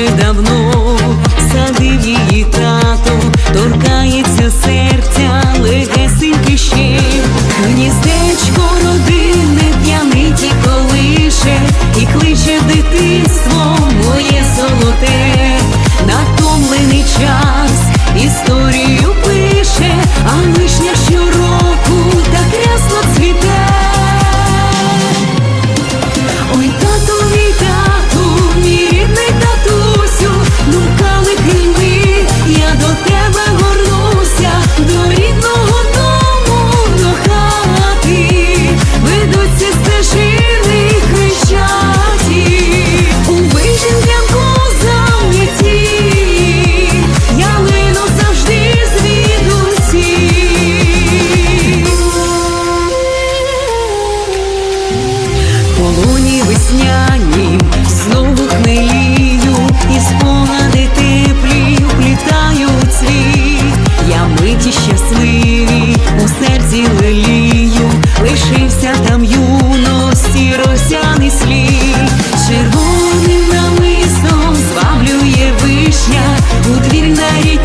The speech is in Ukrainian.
вже давно садив її тату торкається серце. веснянім знову хмелію, і спогади теплі плітають світ, я миті щасливі, у серці лелію, лишився там юності, росяний слід, червоним намистом зваблює вишня. У двір на річ.